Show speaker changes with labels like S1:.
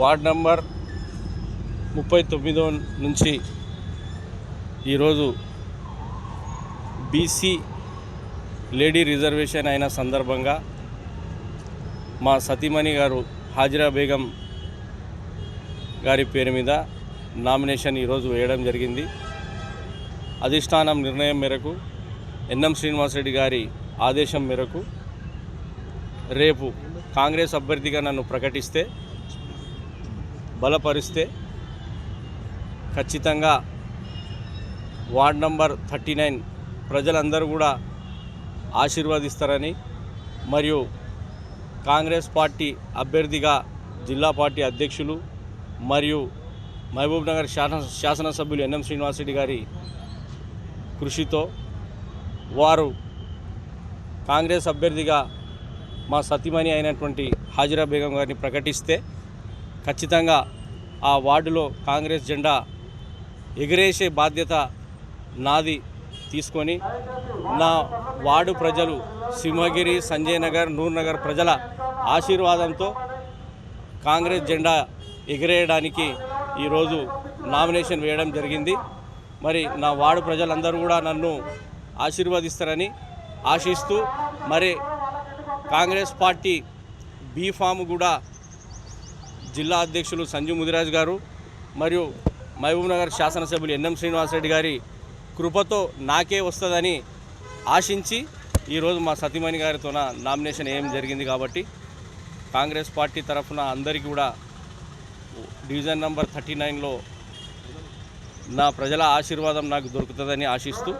S1: Ward number ముప్పై తొమ్మిదో నుంచి ఈరోజు బీసీ లేడీ రిజర్వేషన్ అయిన సందర్భంగా మా సతీమణి గారు హాజిరా బేగం గారి పేరు మీద నామినేషన్ ఈరోజు వేయడం జరిగింది. అధిష్టానం నిర్ణయం మేరకు ఎన్ఎం శ్రీనివాసరెడ్డి గారి ఆదేశం మేరకు రేపు కాంగ్రెస్ అభ్యర్థిగా నన్ను ప్రకటిస్తే బలపరిస్తే ఖచ్చితంగా వార్డ్ నంబర్ థర్టీ నైన్ ప్రజలందరూ కూడా ఆశీర్వదిస్తారని మరియు కాంగ్రెస్ పార్టీ అభ్యర్థిగా జిల్లా పార్టీ అధ్యక్షులు మరియు మహబూబ్ నగర్ శాసన శాసనసభ్యులు ఎన్ఎం శ్రీనివాసరెడ్డి గారి కృషితో వారు కాంగ్రెస్ అభ్యర్థిగా మా సతీమణి అయినటువంటి హాజిరా బేగం గారిని ప్రకటిస్తే ఖచ్చితంగా ఆ వార్డులో కాంగ్రెస్ జెండా ఎగిరేసే బాధ్యత నాది తీసుకొని నా వార్డు ప్రజలు సింహగిరి సంజయ్ నగర్ నూర్నగర్ ప్రజల ఆశీర్వాదంతో కాంగ్రెస్ జెండా ఎగిరేయడానికి ఈరోజు నామినేషన్ వేయడం జరిగింది. మరి నా వార్డు ప్రజలందరూ కూడా నన్ను ఆశీర్వదిస్తారని ఆశిస్తూ మరి కాంగ్రెస్ పార్టీ బీఫామ్ కూడా జిల్లా అధ్యక్షులు సంజు ముదిరాజ్ గారు మరియు మహబూబ్నగర్ శాసనసభ్యులు ఎన్ఎం శ్రీనివాసరెడ్డి గారి కృపతో నాకే వస్తుందని ఆశించి ఈరోజు మా సతీమణి గారితో నామినేషన్ ఏం జరిగింది కాబట్టి కాంగ్రెస్ పార్టీ తరఫున అందరికీ కూడా డివిజన్ నంబర్ థర్టీ నైన్లో నా ప్రజల ఆశీర్వాదం నాకు దొరుకుతుందని ఆశిస్తూ